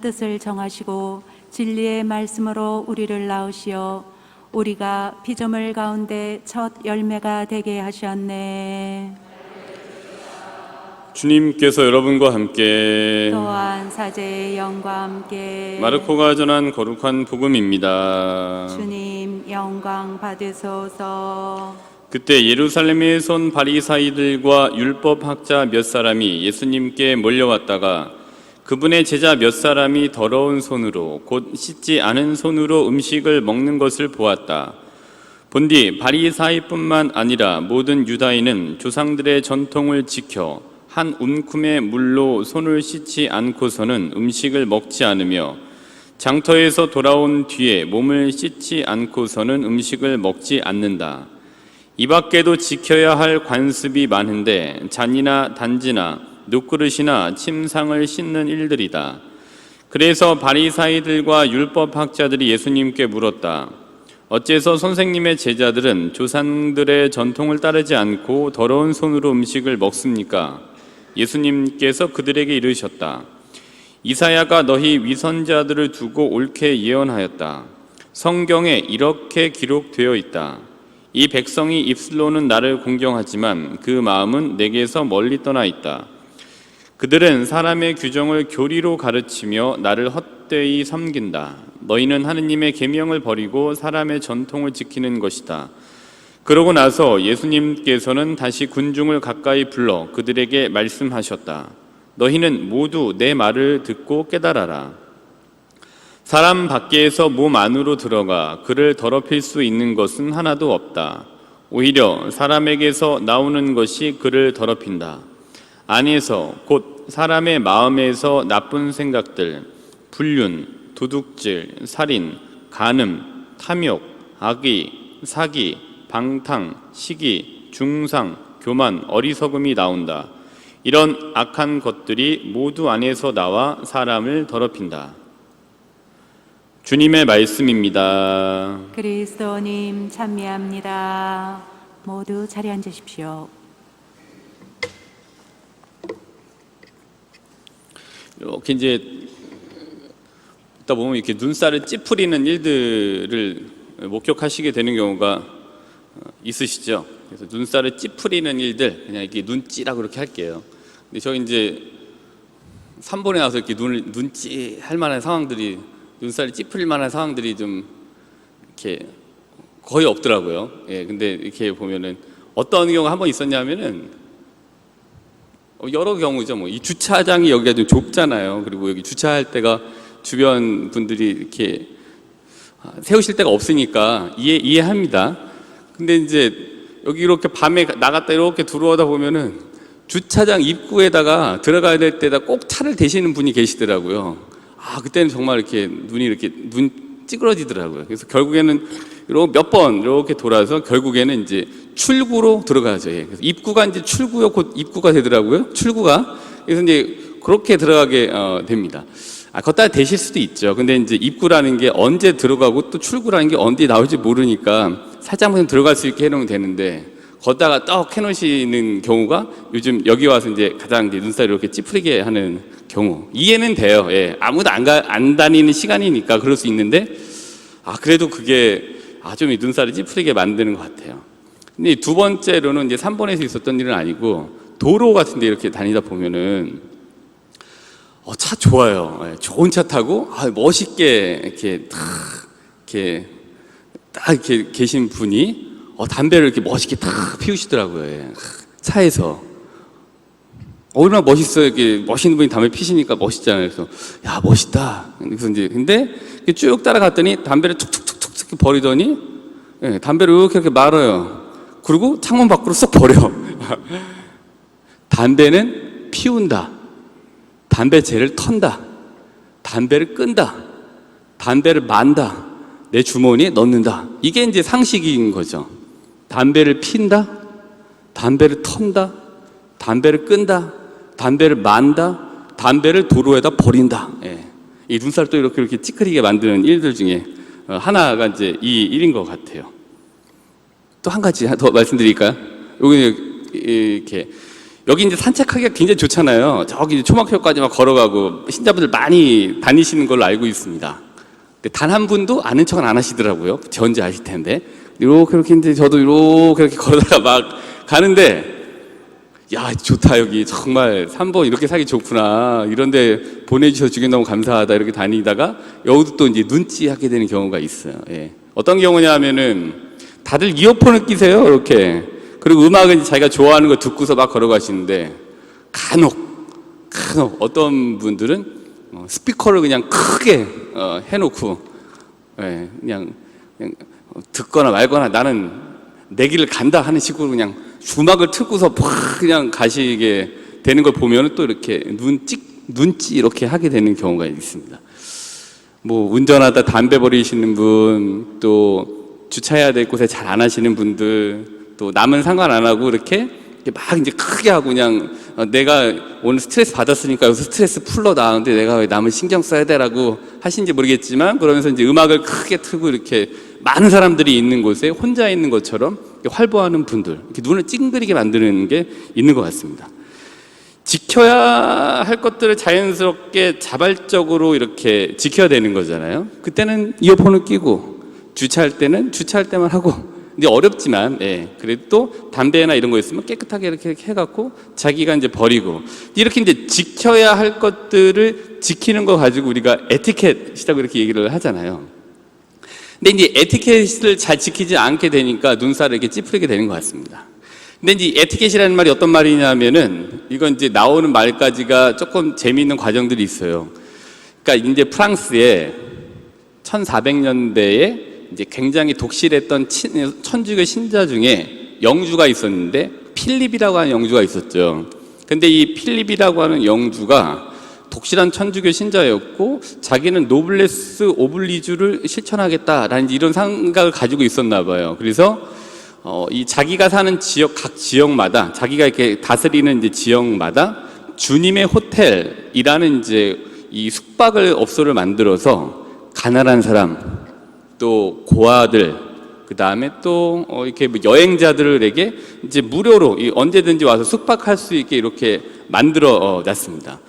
뜻을 정하시고 진리의 말씀으로 우리를 낳으시어 우리가 피조물 가운데 첫 열매가 되게 하셨네. 주님께서 여러분과 함께 또한 사제의 영과 함께 마르코가 전한 거룩한 복음입니다. 주님 영광 받으소서. 그때 예루살렘에 선 바리사이들과 율법 학자 몇 사람이 예수님께 몰려왔다가 그분의 제자 몇 사람이 더러운 손으로 곧 씻지 않은 손으로 음식을 먹는 것을 보았다. 본디 바리사이뿐만 아니라 모든 유다인은 조상들의 전통을 지켜 한 움큼의 물로 손을 씻지 않고서는 음식을 먹지 않으며 장터에서 돌아온 뒤에 몸을 씻지 않고서는 음식을 먹지 않는다. 이 밖에도 지켜야 할 관습이 많은데 잔이나 단지나 눕그릇이나 침상을 씻는 일들이다. 그래서 바리사이들과 율법 학자들이 예수님께 물었다. 어째서 선생님의 제자들은 조상들의 전통을 따르지 않고 더러운 손으로 음식을 먹습니까? 예수님께서 그들에게 이르셨다. 이사야가 너희 위선자들을 두고 옳게 예언하였다. 성경에 이렇게 기록되어 있다. 이 백성이 입술로는 나를 공경하지만 그 마음은 내게서 멀리 떠나 있다. 그들은 사람의 규정을 교리로 가르치며 나를 헛되이 섬긴다. 너희는 하느님의 계명을 버리고 사람의 전통을 지키는 것이다. 그러고 나서 예수님께서는 다시 군중을 가까이 불러 그들에게 말씀하셨다. 너희는 모두 내 말을 듣고 깨달아라. 사람 밖에서 몸 안으로 들어가 그를 더럽힐 수 있는 것은 하나도 없다. 오히려 사람에게서 나오는 것이 그를 더럽힌다. 안에서 곧 사람의 마음에서 나쁜 생각들, 불륜, 도둑질, 살인, 간음, 탐욕, 악의, 사기, 방탕, 시기, 중상, 교만, 어리석음이 나온다. 이런 악한 것들이 모두 안에서 나와 사람을 더럽힌다. 주님의 말씀입니다. 그리스도님 찬미합니다. 모두 자리 앉으십시오. 이렇게 이제 있다 보면 이렇게 눈살을 찌푸리는 일들을 목격하시게 되는 경우가 어, 있으시죠. 그래서 눈살을 찌푸리는 일들 그냥 이렇게 눈찌라 그렇게 할게요. 근데 저 이제 3번에 나서 이렇게 눈을 눈찌 할 만한 상황들이 눈살이 찌푸릴 만한 상황들이 좀 이렇게 거의 없더라고요. 예, 근데 이렇게 보면은 어떤 경우가 한 번 있었냐면은 어, 여러 경우죠. 뭐 이 주차장이 여기가 좀 좁잖아요. 그리고 여기 주차할 때가 주변 분들이 이렇게 아, 세우실 데가 없으니까 이해 이해합니다. 근데 이제 여기 이렇게 밤에 나갔다 이렇게 들어오다 보면은 주차장 입구에다가 들어가야 될 때다 꼭 차를 대시는 분이 계시더라고요. 아 그때는 정말 이렇게 눈이 이렇게 눈 찌그러지더라고요. 그래서 결국에는 이렇게 몇 번 이렇게 돌아서 결국에는 이제 출구로 들어가죠. 예. 그래서 입구가 이제 출구요 곧 입구가 되더라고요. 출구가 그래서 이제 그렇게 들어가게 어, 됩니다. 아, 걷다 대실 수도 있죠. 근데 이제 입구라는 게 언제 들어가고 또 출구라는 게 언제 나올지 모르니까 살짝 만 들어갈 수 있게 해놓으면 되는데 걷다가 떡 해놓으시는 경우가 요즘 여기 와서 이제 가장 이제 눈살이 이렇게 찌푸리게 하는 경우 이해는 돼요. 예. 아무도 안, 가, 안 다니는 시간이니까 그럴 수 있는데 아 그래도 그게 아좀 눈살을 찌푸리게 만드는 것 같아요. 근데 두 번째로는 이제 3번에서 있었던 일은 아니고 도로 같은데 이렇게 다니다 보면은 어, 차 좋아요. 예, 좋은 차 타고 아, 멋있게 이렇게 탁 이렇게 딱 이렇게 계신 분이 어, 담배를 이렇게 멋있게 탁 피우시더라고요. 예. 차에서 얼마나 멋있어요. 이렇게 멋있는 분이 담배 피시니까 멋있잖아요. 그래서 야 멋있다. 그래서 이제 근데 쭉 따라갔더니 담배를 툭툭툭 툭 버리더니 예, 담배를 이렇게 이렇게 말아요. 그리고 창문 밖으로 쏙 버려. 담배는 피운다. 담배재를 턴다. 담배를 끈다. 담배를 만다. 내 주머니에 넣는다. 이게 이제 상식인 거죠. 담배를 핀다. 담배를 턴다. 담배를 끈다. 담배를 만다. 담배를 도로에다 버린다. 예. 이 눈살도 이렇게 이렇게 찌그리게 만드는 일들 중에 어, 하나가 이제 이 일인 것 같아요. 또 한 가지 더 말씀드릴까요? 여기 이렇게 여기 이제 산책하기가 굉장히 좋잖아요. 저기 이제 초막혀까지 막 걸어가고 신자분들 많이 다니시는 걸로 알고 있습니다. 단 한 분도 아는 척은 안 하시더라고요. 전지 아실 텐데. 이렇게 이렇게 이제 저도 이렇게 이렇게 걸어다가 막 가는데 야 좋다 여기 정말 3번 이렇게 살기 좋구나 이런데 보내주셔서 주긴 너무 감사하다 이렇게 다니다가 여기도 또 이제 눈치하게 되는 경우가 있어요. 예. 어떤 경우냐면은 다들 이어폰을 끼세요 이렇게 그리고 음악은 자기가 좋아하는 거 듣고서 막 걸어가시는데 간혹 간혹 어떤 분들은 어, 스피커를 그냥 크게 어, 해놓고 예, 그냥, 그냥 듣거나 말거나 나는 내 길을 간다 하는 식으로 그냥 주막을 틀고서 팍 그냥 가시게 되는 걸 보면 또 이렇게 눈찍 눈찌 이렇게 하게 되는 경우가 있습니다. 뭐 운전하다 담배 버리시는 분, 또 주차해야 될 곳에 잘 안 하시는 분들, 또 남은 상관 안 하고 이렇게 막 이제 크게 하고 그냥 어, 내가 오늘 스트레스 받았으니까 여기서 스트레스 풀러 나오는데 내가 왜 남은 신경 써야 돼라고 하신지 모르겠지만 그러면서 이제 음악을 크게 틀고 이렇게 많은 사람들이 있는 곳에 혼자 있는 것처럼 활보하는 분들 이렇게 눈을 찡그리게 만드는 게 있는 것 같습니다. 지켜야 할 것들을 자연스럽게 자발적으로 이렇게 지켜야 되는 거잖아요. 그때는 이어폰을 끼고 주차할 때는 주차할 때만 하고 이제 어렵지만 예, 그래도 또 담배나 이런 거 있으면 깨끗하게 이렇게 해갖고 자기가 이제 버리고 이렇게 이제 지켜야 할 것들을 지키는 거 가지고 우리가 에티켓이라고 이렇게 얘기를 하잖아요. 근데 이제 에티켓을 잘 지키지 않게 되니까 눈살을 이렇게 찌푸리게 되는 것 같습니다. 근데 이제 에티켓이라는 말이 어떤 말이냐면은 이건 이제 나오는 말까지가 조금 재미있는 과정들이 있어요. 그러니까 이제 프랑스에 1400년대에 이제 굉장히 독실했던 친- 천주교 신자 중에 영주가 있었는데 필립이라고 하는 영주가 있었죠. 근데 이 필립이라고 하는 영주가 독실한 천주교 신자였고 자기는 노블레스 오블리주를 실천하겠다라는 이런 생각을 가지고 있었나 봐요. 그래서 어, 이 자기가 사는 지역 각 지역마다 자기가 이렇게 다스리는 이제 지역마다 주님의 호텔이라는 이제 이 숙박을 업소를 만들어서 가난한 사람 또 고아들 그 다음에 또 어, 이렇게 뭐 여행자들에게 이제 무료로 이 언제든지 와서 숙박할 수 있게 이렇게 만들어 어, 놨습니다.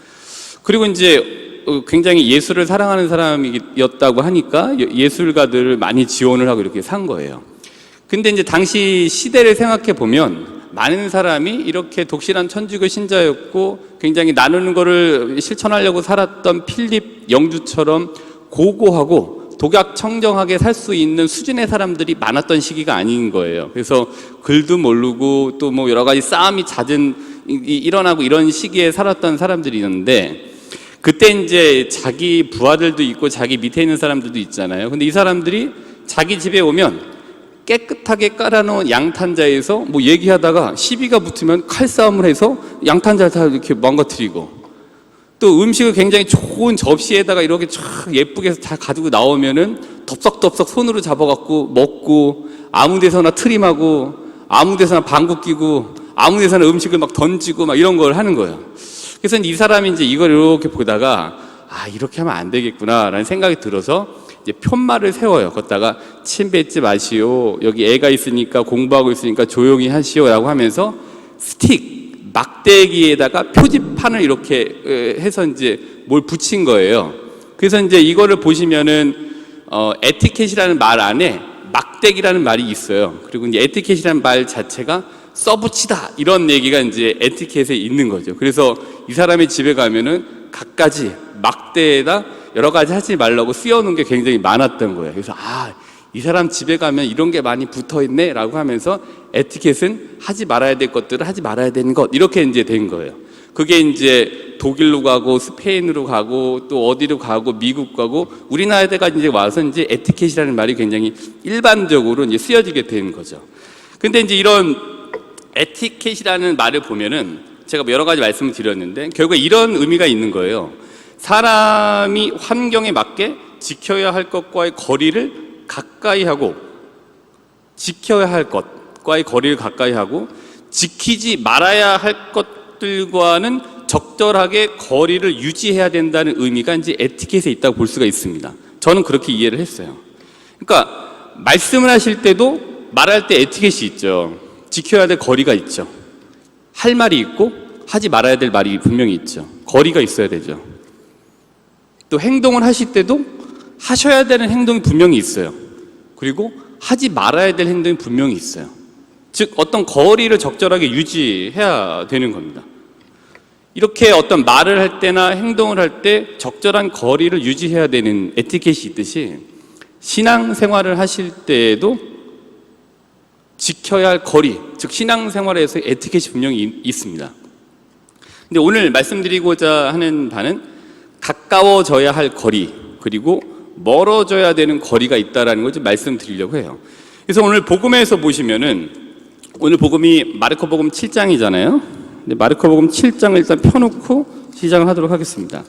그리고 이제 어, 굉장히 예술을 사랑하는 사람이었다고 하니까 예- 예술가들을 많이 지원을 하고 이렇게 산 거예요. 근데 이제 당시 시대를 생각해 보면 많은 사람이 이렇게 독실한 천주교 신자였고 굉장히 나누는 거를 실천하려고 살았던 필립 영주처럼 고고하고 독약 청정하게 살 수 있는 수준의 사람들이 많았던 시기가 아닌 거예요. 그래서 글도 모르고 또 뭐 여러 가지 싸움이 잦은 일어나고 이런 시기에 살았던 사람들이 있는데 그때 이제 자기 부하들도 있고 자기 밑에 있는 사람들도 있잖아요. 근데 이 사람들이 자기 집에 오면 깨끗하게 깔아놓은 양탄자에서 뭐 얘기하다가 시비가 붙으면 칼싸움을 해서 양탄자를 다 이렇게 망가뜨리고 또 음식을 굉장히 좋은 접시에다가 이렇게 쫙 예쁘게 다 가지고 나오면은 덥석덥석 손으로 잡아갖고 먹고 아무 데서나 트림하고 아무 데서나 방구 끼고 아무 데서나 음식을 막 던지고 막 이런 걸 하는 거예요. 그래서 이 사람이 이제 이걸 이렇게 보다가 아 이렇게 하면 안 되겠구나라는 생각이 들어서 이제 편말을 세워요. 걷다가 침 뱉지 마시오. 여기 애가 있으니까 공부하고 있으니까 조용히 하시오라고 하면서 스틱 막대기에다가 표지판을 이렇게 에, 해서 이제 뭘 붙인 거예요. 그래서 이제 이거를 보시면은 어, 에티켓이라는 말 안에 막대기라는 말이 있어요. 그리고 이제 에티켓이라는 말 자체가 써붙이다 이런 얘기가 이제 에티켓에 있는 거죠. 그래서 이 사람의 집에 가면은 갖가지 막대에다 여러 가지 하지 말라고 쓰여놓은 게 굉장히 많았던 거예요. 그래서 아, 이 사람 집에 가면 이런 게 많이 붙어 있네 라고 하면서 에티켓은 하지 말아야 될 것들을 하지 말아야 되는 것 이렇게 이제 된 거예요. 그게 이제 독일로 가고 스페인으로 가고 또 어디로 가고 미국 가고 우리나라에가 이제 와서 이제 에티켓이라는 말이 굉장히 일반적으로 이제 쓰여지게 된 거죠. 근데 이제 이런 에티켓이라는 말을 보면은 제가 뭐 여러 가지 말씀을 드렸는데 결국에 이런 의미가 있는 거예요. 사람이 환경에 맞게 지켜야 할 것과의 거리를 가까이 하고 지켜야 할 것과의 거리를 가까이 하고 지키지 말아야 할 것들과는 적절하게 거리를 유지해야 된다는 의미가 이제 에티켓에 있다고 볼 수가 있습니다. 저는 그렇게 이해를 했어요. 그러니까 말씀을 하실 때도 말할 때 에티켓이 있죠. 지켜야 될 거리가 있죠. 할 말이 있고 하지 말아야 될 말이 분명히 있죠. 거리가 있어야 되죠. 또 행동을 하실 때도 하셔야 되는 행동이 분명히 있어요. 그리고 하지 말아야 될 행동이 분명히 있어요. 즉 어떤 거리를 적절하게 유지해야 되는 겁니다. 이렇게 어떤 말을 할 때나 행동을 할 때 적절한 거리를 유지해야 되는 에티켓이 있듯이 신앙 생활을 하실 때에도 지켜야 할 거리, 즉 신앙 생활에서 에티켓이 분명히 있- 있습니다. 근데 오늘 말씀드리고자 하는 바는 가까워져야 할 거리, 그리고 멀어져야 되는 거리가 있다라는 걸좀 말씀드리려고 해요. 그래서 오늘 복음에서 보시면은 오늘 복음이 마르코 복음 7장이잖아요. 근데 마르코 복음 7장을 일단 펴놓고 시작을 하도록 하겠습니다.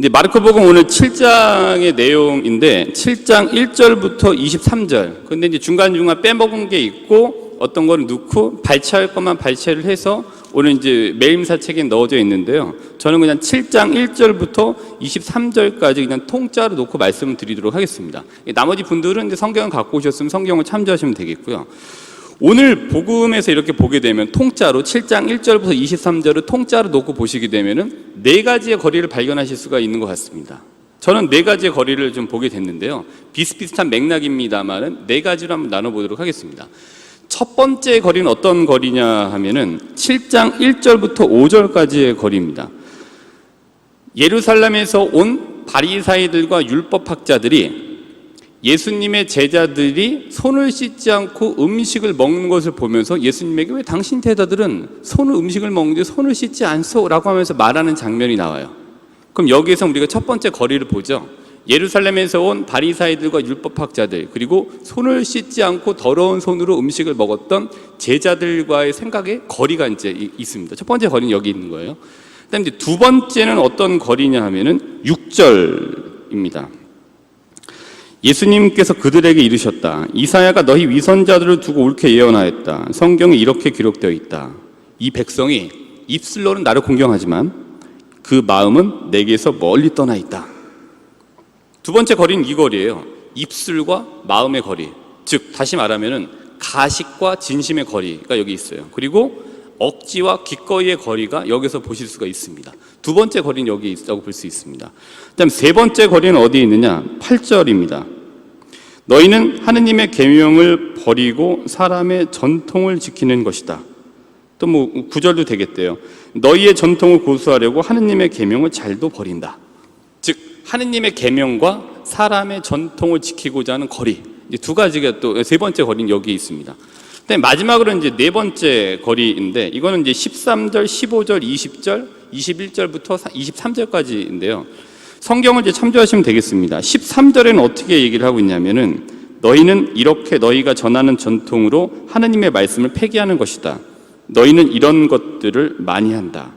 근데 마르코 복음 오늘 7장의 내용인데 7장 1절부터 23절. 근데 이제 중간중간 빼먹은 게 있고 어떤 거를 넣고 발췌할 것만 발췌를 해서 오늘 이제 매일사 책에 넣어져 있는데요. 저는 그냥 7장 1절부터 23절까지 그냥 통짜로 놓고 말씀을 드리도록 하겠습니다. 나머지 분들은 이제 성경을 갖고 오셨으면 성경을 참조하시면 되겠고요. 오늘 복음에서 이렇게 보게 되면 통짜로 7장 1절부터 23절을 통짜로 놓고 보시게 되면은 네 가지의 거리를 발견하실 수가 있는 것 같습니다. 저는 네 가지의 거리를 좀 보게 됐는데요. 비슷비슷한 맥락입니다만은 네 가지로 한번 나눠보도록 하겠습니다. 첫 번째 거리는 어떤 거리냐 하면은 7장 1절부터 5절까지의 거리입니다. 예루살렘에서 온 바리사이들과 율법학자들이 예수님의 제자들이 손을 씻지 않고 음식을 먹는 것을 보면서 예수님에게 왜 당신 제자들은 손을 음식을 먹는데 손을 씻지 않소라고 하면서 말하는 장면이 나와요. 그럼 여기에서 우리가 첫 번째 거리를 보죠. 예루살렘에서 온 바리사이들과 율법학자들 그리고 손을 씻지 않고 더러운 손으로 음식을 먹었던 제자들과의 생각의 거리가 이제 이- 있습니다. 첫 번째 거리는 여기 있는 거예요. 그다음에 두 번째는 어떤 거리냐 하면은 6절입니다. 예수님께서 그들에게 이르셨다. 이사야가 너희 위선자들을 두고 옳게 예언하였다. 성경에 이렇게 기록되어 있다. 이 백성이 입술로는 나를 공경하지만 그 마음은 내게서 멀리 떠나 있다. 두 번째 거리는 이 거리예요. 입술과 마음의 거리. 즉 다시 말하면은 가식과 진심의 거리가 여기 있어요. 그리고 억지와 기꺼이의 거리가 여기서 보실 수가 있습니다. 두 번째 거리는 여기 있다고 볼 수 있습니다. 그다음 세 번째 거리는 어디에 있느냐? 8절입니다. 너희는 하느님의 계명을 버리고 사람의 전통을 지키는 것이다. 또 뭐 구절도 되겠대요. 너희의 전통을 고수하려고 하느님의 계명을 잘도 버린다. 즉 하느님의 계명과 사람의 전통을 지키고자 하는 거리 두 가지가 또 세 번째 거리는 여기 있습니다. 근데 마지막으로 이제 네 번째 거리인데 이거는 이제 13절, 15절, 20절, 21절부터 23절까지인데요. 성경을 이제 참조하시면 되겠습니다. 13절에는 어떻게 얘기를 하고 있냐면은 너희는 이렇게 너희가 전하는 전통으로 하느님의 말씀을 폐기하는 것이다. 너희는 이런 것들을 많이 한다.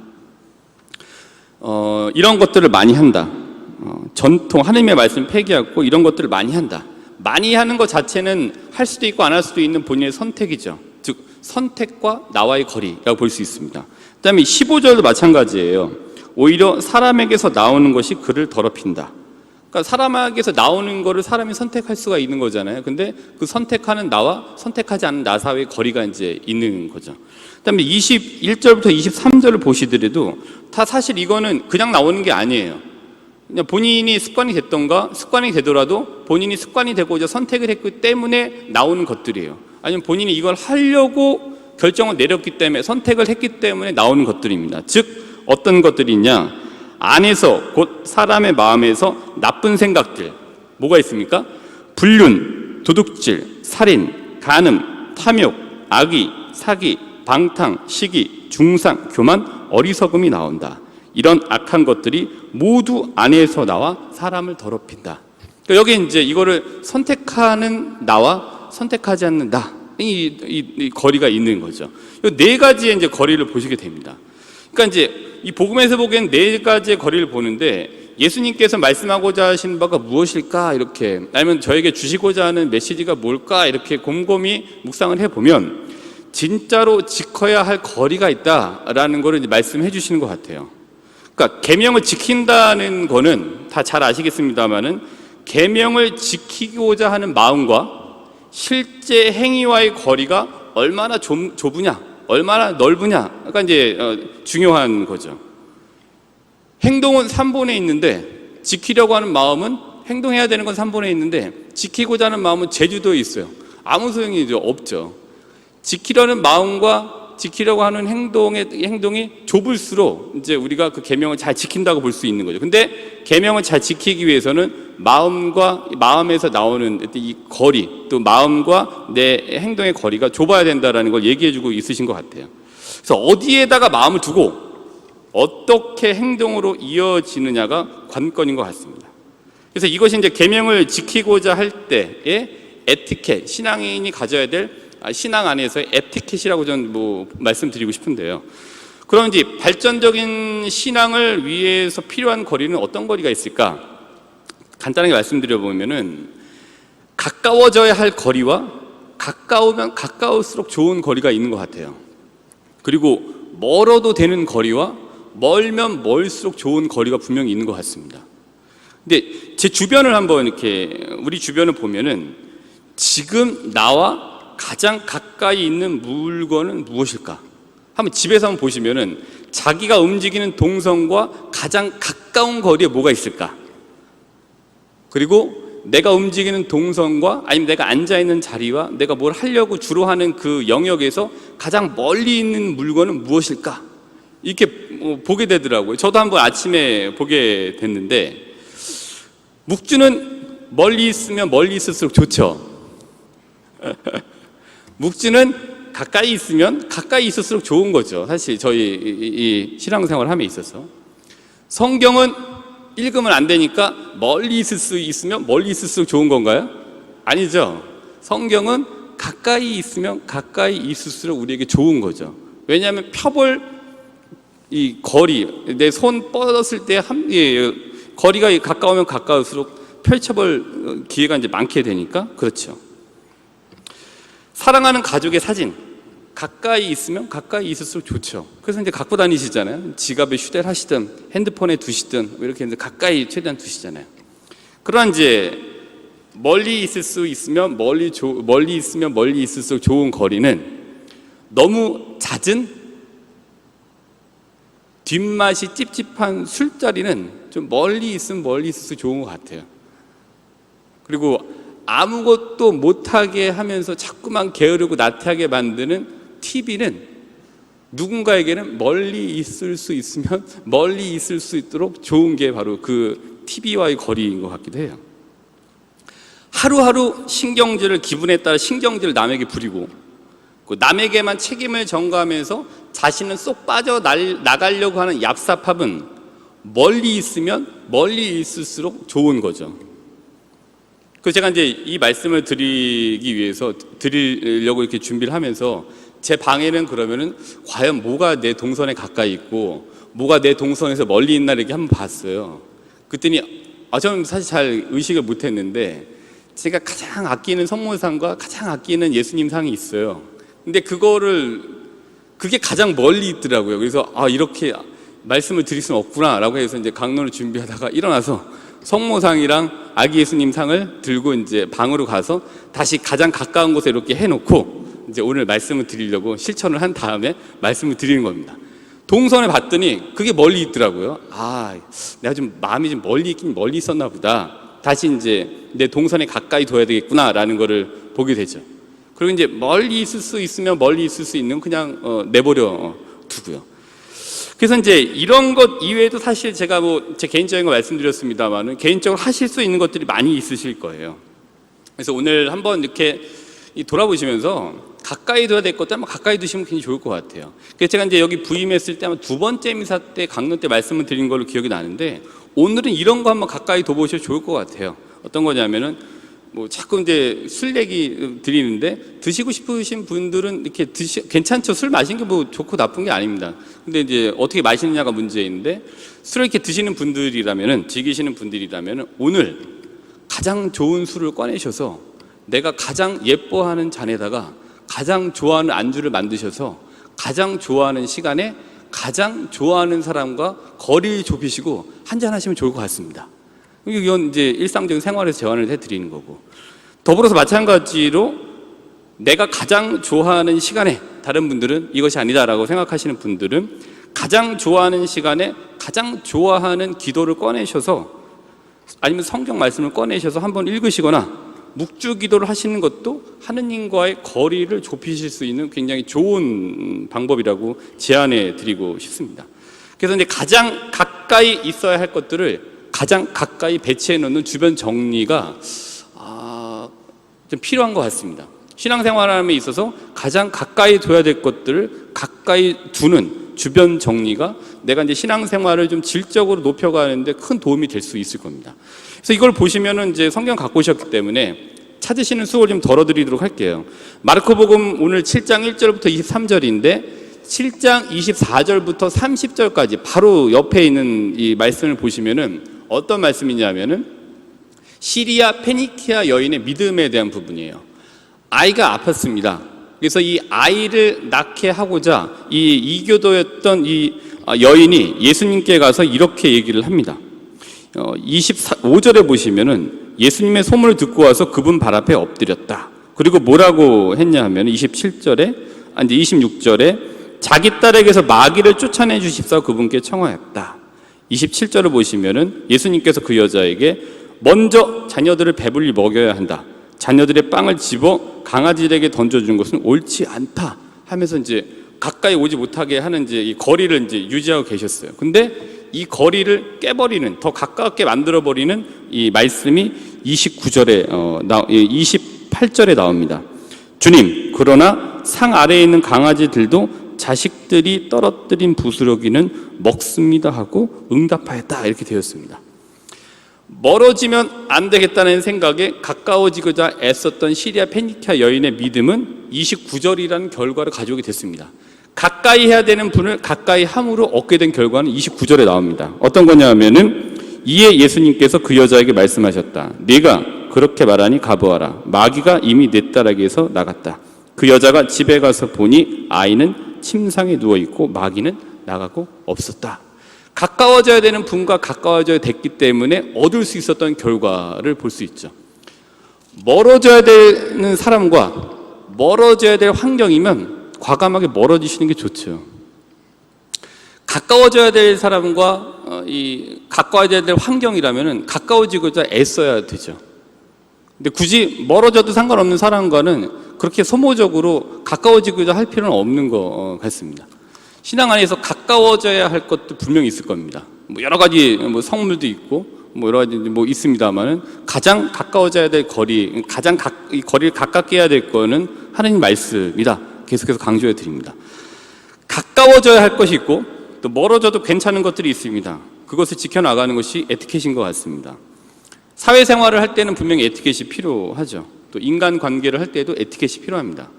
어, 이런 것들을 많이 한다. 어, 전통 하느님의 말씀 폐기하고 이런 것들을 많이 한다. 많이 하는 것 자체는 할 수도 있고 안 할 수도 있는 본인의 선택이죠. 즉 선택과 나와의 거리라고 볼 수 있습니다. 그다음에 15절도 마찬가지예요. 오히려 사람에게서 나오는 것이 그를 더럽힌다. 그러니까 사람에게서 나오는 거를 사람이 선택할 수가 있는 거잖아요. 근데 그 선택하는 나와 선택하지 않는 나 사이의 거리가 이제 있는 거죠. 그다음에 21절부터 23절을 보시더라도 다 사실 이거는 그냥 나오는 게 아니에요. 그냥 본인이 습관이 됐던가 습관이 되더라도 본인이 습관이 되고자 선택을 했기 때문에 나오는 것들이에요. 아니면 본인이 이걸 하려고 결정을 내렸기 때문에 선택을 했기 때문에 나오는 것들입니다. 즉 어떤 것들이냐 안에서 곧 사람의 마음에서 나쁜 생각들 뭐가 있습니까? 불륜, 도둑질, 살인, 간음, 탐욕, 악의, 사기, 방탕, 시기, 중상, 교만, 어리석음이 나온다. 이런 악한 것들이 모두 안에서 나와 사람을 더럽힌다. 그러니까 여기 이제 이거를 선택하는 나와 선택하지 않는 나. 이, 이, 이 거리가 있는 거죠. 이네 가지의 이제 거리를 보시게 됩니다. 그러니까 이제 이 복음에서 보기엔 네 가지의 거리를 보는데 예수님께서 말씀하고자 하신 바가 무엇일까 이렇게 아니면 저에게 주시고자 하는 메시지가 뭘까 이렇게 곰곰이 묵상을 해 보면 진짜로 지켜야 할 거리가 있다라는 거를 말씀해 주시는 것 같아요. 그러니까 계명을 지킨다는 거는 다 잘 아시겠습니다만은 계명을 지키고자 하는 마음과 실제 행위와의 거리가 얼마나 좁, 좁으냐 얼마나 넓으냐? 그러니까 이제 어, 중요한 거죠. 행동은 3분에 있는데 지키려고 하는 마음은 행동해야 되는 건 3분에 있는데 지키고자 하는 마음은 제주도에 있어요. 아무 소용이 없죠. 지키려는 마음과 지키려고 하는 행동의 행동이 좁을수록 이제 우리가 그 계명을 잘 지킨다고 볼 수 있는 거죠. 근데 계명을 잘 지키기 위해서는 마음과 마음에서 나오는 이 거리 또 마음과 내 행동의 거리가 좁아야 된다라는 걸 얘기해주고 있으신 것 같아요. 그래서 어디에다가 마음을 두고 어떻게 행동으로 이어지느냐가 관건인 것 같습니다. 그래서 이것이 이제 계명을 지키고자 할 때의 에티켓, 신앙인이 가져야 될 아, 신앙 안에서의 에티켓이라고 저는 뭐 말씀드리고 싶은데요. 그럼 이제 발전적인 신앙을 위해서 필요한 거리는 어떤 거리가 있을까? 간단하게 말씀드려 보면은 가까워져야 할 거리와 가까우면 가까울수록 좋은 거리가 있는 것 같아요. 그리고 멀어도 되는 거리와 멀면 멀수록 좋은 거리가 분명히 있는 것 같습니다. 근데 제 주변을 한번 이렇게 우리 주변을 보면은 지금 나와 가장 가까이 있는 물건은 무엇일까? 한번 집에서 한번 보시면은 자기가 움직이는 동선과 가장 가까운 거리에 뭐가 있을까? 그리고 내가 움직이는 동선과 아니면 내가 앉아 있는 자리와 내가 뭘 하려고 주로 하는 그 영역에서 가장 멀리 있는 물건은 무엇일까? 이렇게 어, 보게 되더라고요. 저도 한번 아침에 보게 됐는데 묵주는 멀리 있으면 멀리 있을수록 좋죠. 묵주는 가까이 있으면 가까이 있을수록 좋은 거죠. 사실 저희 이, 이 신앙생활 함에 있어서 성경은 읽으면 안 되니까 멀리 있을 수 있으면 멀리 있을수록 좋은 건가요? 아니죠. 성경은 가까이 있으면 가까이 있을수록 우리에게 좋은 거죠. 왜냐하면 펴볼 이 거리 내 손 뻗었을 때 한, 예, 거리가 가까우면 가까울수록 펼쳐볼 기회가 이제 많게 되니까 그렇죠. 사랑하는 가족의 사진 가까이 있으면 가까이 있을수록 좋죠. 그래서 이제 갖고 다니시잖아요. 지갑에 휴대를 하시든 핸드폰에 두시든 뭐 이렇게 이제 가까이 최대한 두시잖아요. 그러나 이제 멀리 있을 수 있으면 멀리 조, 멀리 있으면 멀리 있을수록 좋은 거리는 너무 잦은 뒷맛이 찝찝한 술자리는 좀 멀리 있으면 멀리 있을수록 좋은 것 같아요. 그리고 아무것도 못하게 하면서 자꾸만 게으르고 나태하게 만드는 TV는 누군가에게는 멀리 있을 수 있으면 멀리 있을 수 있도록 좋은 게 바로 그 TV와의 거리인 것 같기도 해요. 하루하루 신경질을 기분에 따라 신경질을 남에게 부리고 그 남에게만 책임을 전가하면서 자신은 쏙 빠져 나가려고 하는 얍삽함은 멀리 있으면 멀리 있을수록 좋은 거죠. 그 제가 이제 이 말씀을 드리기 위해서 드리려고 이렇게 준비를 하면서 제 방에는 그러면은 과연 뭐가 내 동선에 가까이 있고 뭐가 내 동선에서 멀리 있나 이렇게 한번 봤어요. 그랬더니 아 저는 사실 잘 의식을 못 했는데 제가 가장 아끼는 성모상과 가장 아끼는 예수님 상이 있어요. 근데 그거를 그게 가장 멀리 있더라고요. 그래서 아 이렇게 말씀을 드릴 수는 없구나라고 해서 이제 강론을 준비하다가 일어나서 성모상이랑 아기 예수님 상을 들고 이제 방으로 가서 다시 가장 가까운 곳에 이렇게 해놓고 이제 오늘 말씀을 드리려고 실천을 한 다음에 말씀을 드리는 겁니다. 동선에 봤더니 그게 멀리 있더라고요. 아, 내가 좀 마음이 좀 멀리 있긴 멀리 있었나 보다. 다시 이제 내 동선에 가까이 둬야 되겠구나라는 거를 보게 되죠. 그리고 이제 멀리 있을 수 있으면 멀리 있을 수 있는 그냥 어, 내버려 어. 그래서 이제 이런 것 이외에도 사실 제가 뭐 제 개인적인 거 말씀드렸습니다만은 개인적으로 하실 수 있는 것들이 많이 있으실 거예요. 그래서 오늘 한번 이렇게 이 돌아보시면서 가까이 둬야 될 것들 한번 가까이 두시면 굉장히 좋을 것 같아요. 그래서 제가 이제 여기 부임했을 때 아마 두 번째 미사 때 강론 때 말씀을 드린 걸로 기억이 나는데 오늘은 이런 거 한번 가까이 둬보셔도 좋을 것 같아요. 어떤 거냐면은 뭐 자꾸 이제 술 얘기 드리는데 드시고 싶으신 분들은 이렇게 드시 괜찮죠 술 마신 게뭐 좋고 나쁜 게 아닙니다. 근데 이제 어떻게 마시느냐가 문제인데 술을 이렇게 드시는 분들이라면은 즐기시는 분들이라면은 오늘 가장 좋은 술을 꺼내셔서 내가 가장 예뻐하는 잔에다가 가장 좋아하는 안주를 만드셔서 가장 좋아하는 시간에 가장 좋아하는 사람과 거리를 좁히시고 한잔 하시면 좋을 것 같습니다. 이건 이제 일상적인 생활에서 제안을 해드리는 거고 더불어서 마찬가지로 내가 가장 좋아하는 시간에 다른 분들은 이것이 아니다라고 생각하시는 분들은 가장 좋아하는 시간에 가장 좋아하는 기도를 꺼내셔서 아니면 성경 말씀을 꺼내셔서 한번 읽으시거나 묵주 기도를 하시는 것도 하느님과의 거리를 좁히실 수 있는 굉장히 좋은 방법이라고 제안해 드리고 싶습니다. 그래서 이제 가장 가까이 있어야 할 것들을 가장 가까이 배치해 놓는 주변 정리가 아, 좀 필요한 것 같습니다. 신앙생활함에 있어서 가장 가까이 둬야 될 것들을 가까이 두는 주변 정리가 내가 이제 신앙생활을 좀 질적으로 높여가는데 큰 도움이 될 수 있을 겁니다. 그래서 이걸 보시면은 이제 성경 갖고 오셨기 때문에 찾으시는 수고를 좀 덜어드리도록 할게요. 마르코복음 오늘 7장 1절부터 23절인데 7장 24절부터 30절까지 바로 옆에 있는 이 말씀을 보시면은 어떤 말씀이냐면은 시리아 페니키아 여인의 믿음에 대한 부분이에요. 아이가 아팠습니다. 그래서 이 아이를 낳게 하고자 이 이교도였던 이 아, 여인이 예수님께 가서 이렇게 얘기를 합니다. 25절에 보시면은 예수님의 소문을 듣고 와서 그분 발 앞에 엎드렸다. 그리고 뭐라고 했냐 하면 27절에 아니 26절에 자기 딸에게서 마귀를 쫓아내 주십사 그분께 청하였다. 27절을 보시면은 예수님께서 그 여자에게 먼저 자녀들을 배불리 먹여야 한다. 자녀들의 빵을 집어 강아지들에게 던져준 것은 옳지 않다. 하면서 이제 가까이 오지 못하게 하는 이제 이 거리를 이제 유지하고 계셨어요. 근데 이 거리를 깨버리는 더 가깝게 만들어 버리는 이 말씀이 29절에 어, 나, 28절에 나옵니다. 주님, 그러나 상 아래에 있는 강아지들도 자식들이 떨어뜨린 부스러기는 먹습니다 하고 응답하였다 이렇게 되었습니다. 멀어지면 안 되겠다는 생각에 가까워지고자 애썼던 시리아 페니키아 여인의 믿음은 29절이라는 결과를 가져오게 됐습니다. 가까이 해야 되는 분을 가까이 함으로 얻게 된 결과는 29절에 나옵니다. 어떤 거냐 하면은 이에 예수님께서 그 여자에게 말씀하셨다. 네가 그렇게 말하니 가보아라. 마귀가 이미 내 딸에게서 나갔다. 그 여자가 집에 가서 보니 아이는 침상에 누워 있고 마귀는 나가고 없었다. 가까워져야 되는 분과 가까워져야 됐기 때문에 얻을 수 있었던 결과를 볼 수 있죠. 멀어져야 되는 사람과 멀어져야 될 환경이면 과감하게 멀어지시는 게 좋죠. 가까워져야 될 사람과 어, 이 가까워져야 될 환경이라면은 가까워지고자 애써야 되죠. 근데 굳이 멀어져도 상관없는 사람과는 그렇게 소모적으로 가까워지고자 할 필요는 없는 것 어, 같습니다. 신앙 안에서 가까워져야 할 것도 분명히 있을 겁니다. 뭐 여러 가지 뭐 성물도 있고 뭐 여러 가지 뭐 있습니다만은 가장 가까워져야 될 거리, 가장 가, 이 거리를 가깝게 해야 될 거는 하나님 말씀이다. 계속해서 강조해 드립니다. 가까워져야 할 것이 있고 또 멀어져도 괜찮은 것들이 있습니다. 그것을 지켜나가는 것이 에티켓인 것 같습니다. 사회생활을 할 때는 분명히 에티켓이 필요하죠. 또 인간 관계를 할 때도 에티켓이 필요합니다.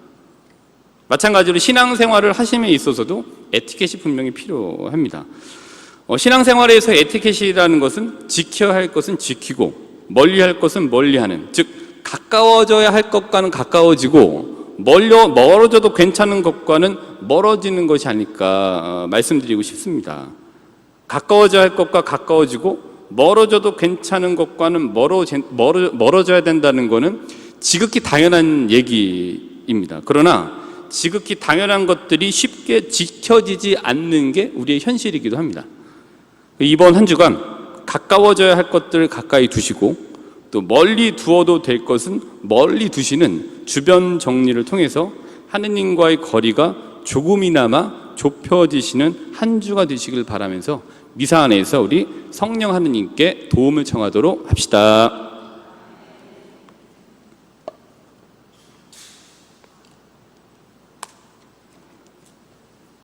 마찬가지로 신앙생활을 하심에 있어서도 에티켓이 분명히 필요합니다. 어, 신앙생활에서 에티켓이라는 것은 지켜야 할 것은 지키고 멀리 할 것은 멀리 하는 즉 가까워져야 할 것과는 가까워지고 멀려 멀어져도 괜찮은 것과는 멀어지는 것이 아닐까 어, 말씀드리고 싶습니다. 가까워져야 할 것과 가까워지고 멀어져도 괜찮은 것과는 멀어, 멀어, 멀어져야 된다는 것은 지극히 당연한 얘기입니다. 그러나 지극히 당연한 것들이 쉽게 지켜지지 않는 게 우리의 현실이기도 합니다. 이번 한 주간 가까워져야 할 것들을 가까이 두시고 또 멀리 두어도 될 것은 멀리 두시는 주변 정리를 통해서 하느님과의 거리가 조금이나마 좁혀지시는 한 주가 되시길 바라면서 미사 안에서 우리 성령 하느님께 도움을 청하도록 합시다.